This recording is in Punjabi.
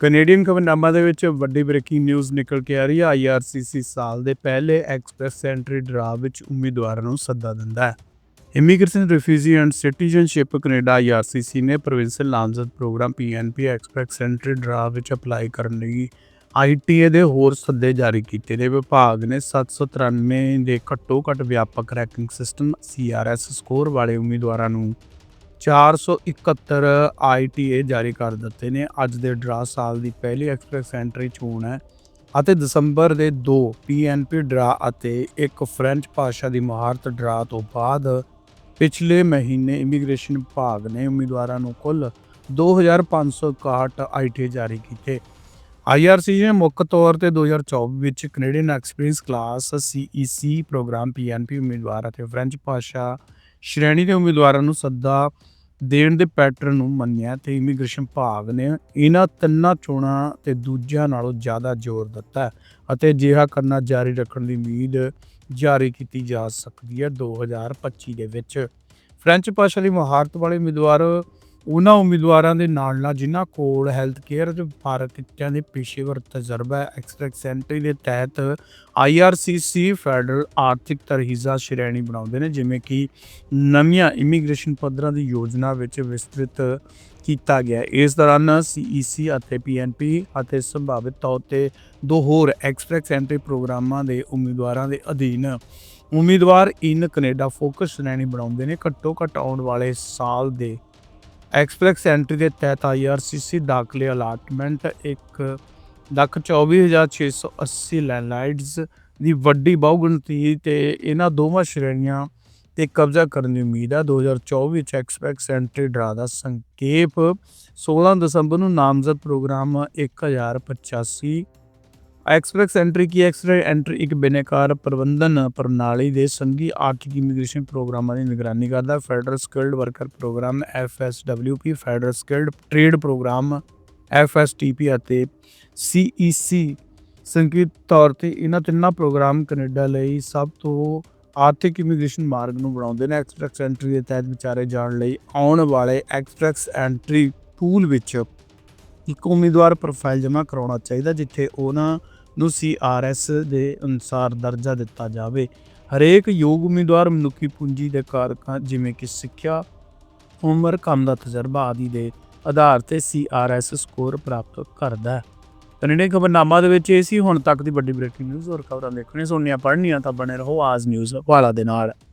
ਕੈਨੇਡੀਅਨ ਖਬਰਨਾਮਾ ਦੇ ਵਿੱਚ ਵੱਡੀ ਬ੍ਰੇਕਿੰਗ ਨਿਊਜ਼ ਨਿਕਲ ਕੇ ਆ ਰਹੀ ਹੈ। ਆਈਆਰਸੀਸੀ ਸਾਲ ਦੇ ਪਹਿਲੇ ਐਕਸਪ੍ਰੈਸ ਐਂਟਰੀ ਡਰਾ ਵਿੱਚ ਉਮੀਦਵਾਰਾਂ ਨੂੰ ਸੱਦਾ ਦਿੰਦਾ ਹੈ। Immigration, refugee and citizenship Canada IRCC ਨੇ ਪ੍ਰੋਵਿੰਸ਼ਲ ਨਾਮਜ਼ਦ program PNP express entry draw ਵਿੱਚ ਅਪਲਾਈ ਕਰਨ ਲਈ ਆਈਟੀਏ ਦੇ ਹੋਰ ਸੱਦੇ ਜਾਰੀ ਕੀਤੇ ਨੇ। ਵਿਭਾਗ ਨੇ 793 ਦੇ ਘੱਟੋ ਘੱਟ ਵਿਆਪਕ ਰੈਂਕਿੰਗ ਸਿਸਟਮ ਸੀਆਰਐਸ ਸਕੋਰ ਵਾਲੇ ਉਮੀਦਵਾਰਾਂ ਨੂੰ 471 ਆਈਟੀਏ ਜਾਰੀ ਕਰ ਦਿੱਤੇ ਨੇ। ਅੱਜ ਦੇ ਡਰਾ ਸਾਲ ਦੀ ਪਹਿਲੀ ਐਕਸਪ੍ਰੈਸ ਐਂਟਰੀ ਚੋਣ ਹੈ ਅਤੇ ਦਸੰਬਰ ਦੇ 2 ਪੀਐਨਪੀ ਡਰਾ ਅਤੇ ਇੱਕ ਫ੍ਰੈਂਚ ਭਾਸ਼ਾ ਦੀ ਮਹਾਰਤ ਡਰਾ ਤੋਂ ਬਾਅਦ ਪਿਛਲੇ ਮਹੀਨੇ ਇਮੀਗ੍ਰੇਸ਼ਨ ਵਿਭਾਗ ਨੇ ਉਮੀਦਵਾਰਾਂ ਨੂੰ ਕੁੱਲ 2561 ਆਈਟੀ ਜਾਰੀ ਕੀਤੇ। ਆਈਆਰਸੀ ਨੇ ਮੁੱਖ ਤੌਰ ਤੇ 2024 ਵਿੱਚ Canadian experience class CEC program PNP ਉਮੀਦਵਾਰ ਅਤੇ ਫ੍ਰੈਂਚ ਭਾਸ਼ਾ ਸ਼੍ਰੇਣੀ ਦੇ ਉਮੀਦਵਾਰਾਂ ਨੂੰ ਸੱਦਾ ਦੇਣ ਦੇ ਪੈਟਰਨ ਨੂੰ ਮੰਨਿਆ ਤੇ ਇਮੀਗ੍ਰੇਸ਼ਨ ਵਿਭਾਗ ਨੇ ਇਹਨਾਂ ਤਿੰਨਾਂ ਚੋਣਾਂ ਤੇ ਦੂਜਿਆਂ ਨਾਲੋਂ ਜ਼ਿਆਦਾ ਜ਼ੋਰ ਦਿੱਤਾ ਅਤੇ ਅਜਿਹਾ ਕਰਨਾ ਜਾਰੀ ਰੱਖਣ ਦੀ ਉਮੀਦ ਜਾਰੀ ਕੀਤੀ ਜਾ ਸਕਦੀ ਹੈ 2025 ਦੇ ਵਿੱਚ। ਫ੍ਰੈਂਚ ਭਾਸ਼ਾ ਦੀ ਮਹਾਰਤ ਵਾਲੇ ਉਮੀਦਵਾਰ ਉਹਨਾਂ ਉਮੀਦਵਾਰਾਂ ਦੇ ਨਾਲ ਨਾਲ ਜਿਨ੍ਹਾਂ ਕੋਲ ਹੈਲਥ ਕੇਅਰ ਅਤੇ ਵਪਾਰਕ ਦੇ ਪੇਸ਼ੇਵਰ ਤਜਰਬਾ ਹੈ ਐਕਸਟ੍ਰੈਕਟ ਸੈਂਟਰੀ ਦੇ ਤਹਿਤ ਆਈਆਰਸੀਸੀ ਫੈਡਰਲ ਆਰਥਿਕ ਤਰਹੀਜ਼ਾ ਸ਼੍ਰੇਣੀ ਬਣਾਉਂਦੇ ਨੇ, ਜਿਵੇਂ ਕਿ ਨਵੀਆਂ ਇਮੀਗ੍ਰੇਸ਼ਨ ਪੱਧਰਾਂ ਦੀ ਯੋਜਨਾ ਵਿੱਚ ਵਿਸਤ੍ਰਿਤ ਕੀਤਾ ਗਿਆ ਇਸ ਦੌਰਾਨ ਸੀਈਸੀ ਅਤੇ ਪੀਐਨਪੀ ਅਤੇ ਸੰਭਾਵਿਤ ਤੌਰ ਤੇ ਦੋ ਹੋਰ ਐਕਸਟ੍ਰੈਕਟ ਐਂਟਰੀ ਪ੍ਰੋਗਰਾਮਾਂ ਦੇ ਉਮੀਦਵਾਰਾਂ ਦੇ ਅਧੀਨ ਉਮੀਦਵਾਰ ਇਨ ਕੈਨੇਡਾ ਫੋਕਸ ਸ਼੍ਰੇਣੀ ਬਣਾਉਂਦੇ ਨੇ। ਘੱਟੋ ਘੱਟ ਆਉਣ ਵਾਲੇ ਸਾਲ ਦੇ ਐਕਸਪ੍ਰੈਸ ਐਂਟਰੀ ਦੇ ਤਹਿਤ ਆਈਆਰਸੀਸੀ ਦਾਖਲੇ ਅਲਾਟਮੈਂਟ 1 ਲੱਖ 24680 ਲੈਂਡਲਾਈਟਸ ਦੀ ਵੱਡੀ ਬਹੁਗਿਣਤੀ ਤੇ ਇਹਨਾਂ ਦੋਵਾਂ ਸ਼੍ਰੇਣੀਆਂ ਤੇ ਕਬਜ਼ਾ ਕਰਨ ਦੀ ਉਮੀਦ ਹੈ। 2024 ਵਿੱਚ ਐਕਸਪ੍ਰੈਸ ਐਂਟਰੀ ਡਰਾ ਦਾ ਸੰਖੇਪ 16 ਦਸੰਬਰ ਨੂੰ ਨਾਮਜ਼ਦ ਪ੍ਰੋਗਰਾਮ 1085 ਐਕਸਪ੍ਰੈਸ ਐਂਟਰੀ ਕੀ ਐਕਸਪ੍ਰੈਸ ਐਂਟਰੀ ਇੱਕ ਬਿਨੇਕਾਰ ਪ੍ਰਬੰਧਨ ਪ੍ਰਣਾਲੀ ਦੇ ਸੰਘੀ ਆਰਥਿਕ ਇਮੀਗ੍ਰੇਸ਼ਨ ਪ੍ਰੋਗਰਾਮਾਂ ਦੀ ਨਿਗਰਾਨੀ ਕਰਦਾ federal skilled worker program FSWP federal skilled trade program FSTP ਅਤੇ ਸੀਈਸੀ ਸੰਕੇਤ ਤੌਰ ਤੇ ਇਹਨਾਂ ਤਿੰਨਾਂ ਪ੍ਰੋਗਰਾਮ ਕੈਨੇਡਾ ਲਈ ਸਭ ਤੋਂ ਆਰਥਿਕ ਇਮੀਗ੍ਰੇਸ਼ਨ ਮਾਰਗ ਨੂੰ ਬਣਾਉਂਦੇ ਨੇ। ਐਕਸਪ੍ਰੈਸ ਐਂਟਰੀ ਦੇ ਤਹਿਤ ਵਿਚਾਰੇ ਜਾਣ ਲਈ ਆਉਣ ਵਾਲੇ ਐਕਸਪ੍ਰੈਸ ਐਂਟਰੀ ਟੂਲ ਵਿੱਚ ਇੱਕ ਉਮੀਦਵਾਰ ਪ੍ਰੋਫਾਈਲ ਜਮ੍ਹਾਂ ਕਰਾਉਣਾ ਚਾਹੀਦਾ, ਜਿੱਥੇ ਉਹਨਾਂ ਨੂੰ ਸੀਆਰਐਸ ਦੇ ਅਨੁਸਾਰ ਦਰਜਾ ਦਿੱਤਾ ਜਾਵੇ। ਹਰੇਕ ਯੋਗ ਉਮੀਦਵਾਰ ਮਨੁੱਖੀ ਪੂੰਜੀ ਦੇ ਕਾਰਕਾਂ ਜਿਵੇਂ ਕਿ ਸਿੱਖਿਆ ਉਮਰ ਕੰਮ ਦਾ ਤਜਰਬਾ ਆਦਿ ਦੇ ਆਧਾਰ ਤੇ ਸੀਆਰਐਸ ਸਕੋਰ ਪ੍ਰਾਪਤ ਕਰਦਾ ਹੈ। ਕੈਨੇਡੀਅਨ ਖਬਰਨਾਮਾ ਦੇ ਵਿੱਚ ਇਹ ਸੀ, ਹੁਣ ਤੱਕ ਦੀ ਵੱਡੀ ਬ੍ਰੇਕਿੰਗ ਨਿਊਜ਼ ਹੋਰ ਖਬਰਾਂ ਦੇਖਣੀਆਂ ਸੁਣਨੀਆਂ, ਪੜ੍ਹਨੀਆਂ ਤਾਂ ਬਣੇ ਰਹੋ ਆਜ ਨਿਊਜ਼ ਵਾਲਾ ਦੇ ਨਾਲ।